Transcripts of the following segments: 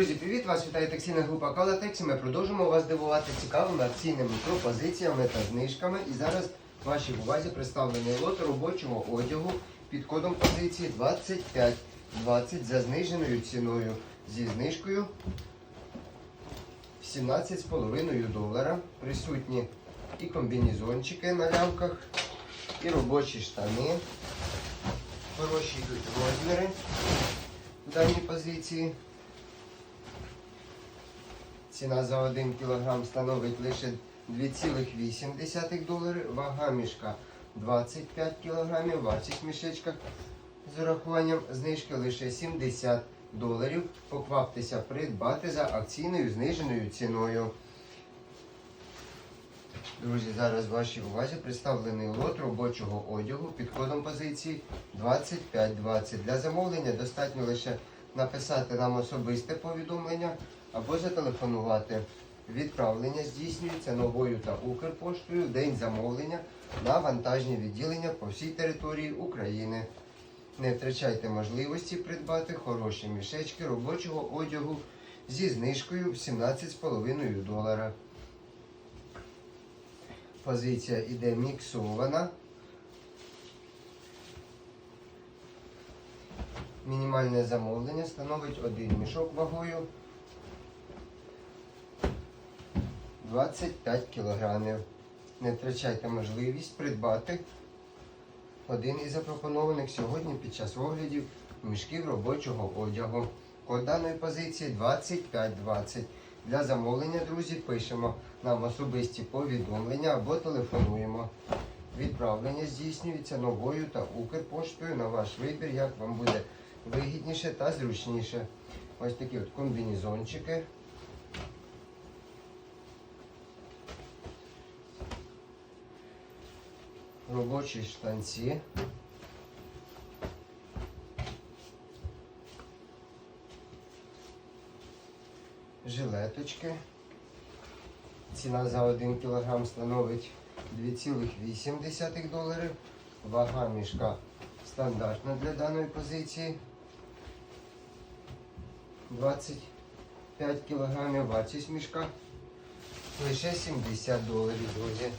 Друзі, привіт! Вас вітає текстильна група Калатекс. Ми продовжимо вас дивувати цікавими акційними пропозиціями та знижками. І зараз в вашій увазі представлений лот робочого одягу під кодом позиції 2520 за зниженою ціною зі знижкою 17,5 долара. Присутні і комбінезончики на лямках, і робочі штани. Хороші йдуть розміри в даній позиції. Ціна за 1 кг становить лише 2,8 доларів, вага мішка 25 кг, вартість мішечка з урахуванням знижки лише 70 доларів. Покваптеся придбати за акційною зниженою ціною. Друзі, зараз в вашій увазі представлений лот робочого одягу під кодом позиції 2520. Для замовлення достатньо лише написати нам особисте повідомлення або зателефонувати. Відправлення здійснюється новою та Укрпоштою в день замовлення на вантажні відділення по всій території України. Не втрачайте можливості придбати хороші мішечки робочого одягу зі знижкою в 17,5 долара. Позиція іде міксована. Мінімальне замовлення становить один мішок вагою 25 кілограмів. Не втрачайте можливість придбати один із запропонованих сьогодні під час оглядів мішків робочого одягу. Код даної позиції 2520. Для замовлення, друзі, пишемо нам особисті повідомлення або телефонуємо. Відправлення здійснюється новою та Укрпоштою на ваш вибір, як вам буде вигідніше та зручніше. Ось такі от комбінезончики. Робочі штанці. Жилеточки. Ціна за 1 кг становить 2,8 доларів. Вага мішка стандартна для даної позиції. 25 кг. Вартість мішка лише 70 доларів, друзі.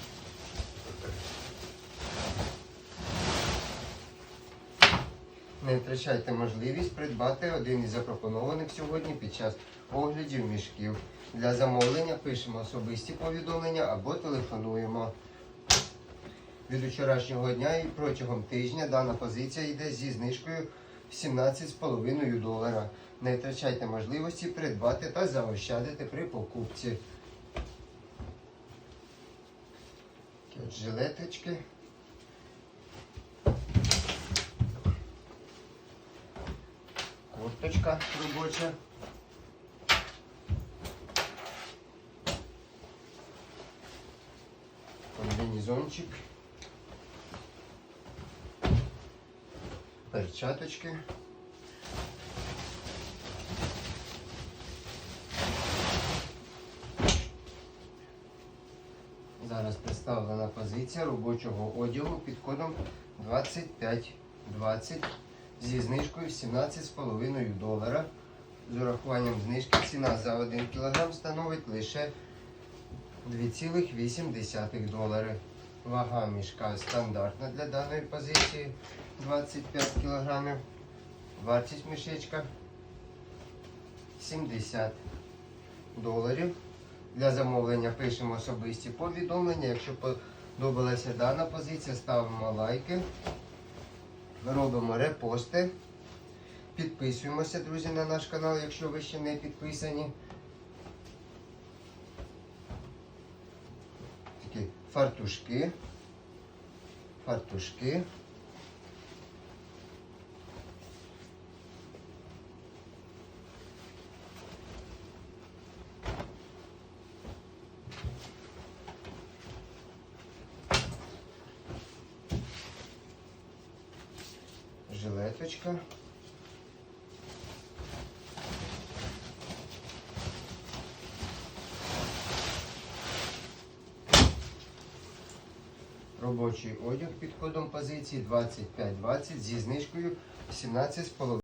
Не втрачайте можливість придбати один із запропонованих сьогодні під час оглядів мішків. Для замовлення пишемо особисті повідомлення або телефонуємо. Від вчорашнього дня і протягом тижня дана позиція йде зі знижкою в 17,5 долара. Не втрачайте можливості придбати та заощадити при покупці. Жилеточки. Курточка робоча. Комбінезончик. Перчаточки. Зараз представлена позиція робочого одягу під кодом 2520 зі знижкою 17,5 долара. З урахуванням знижки ціна за 1 кг становить лише 2,8 долари. Вага мішка стандартна для даної позиції 25 кг. Вартість мішечка 70 доларів. Для замовлення пишемо особисті повідомлення. Якщо подобалася дана позиція, ставимо лайки. Робимо репости. Підписуємося, друзі, на наш канал, якщо ви ще не підписані. Такі фартушки. Фартушки. Жилеточка. Робочий одяг під кодом позиції 2520 зі знижкою 17,5.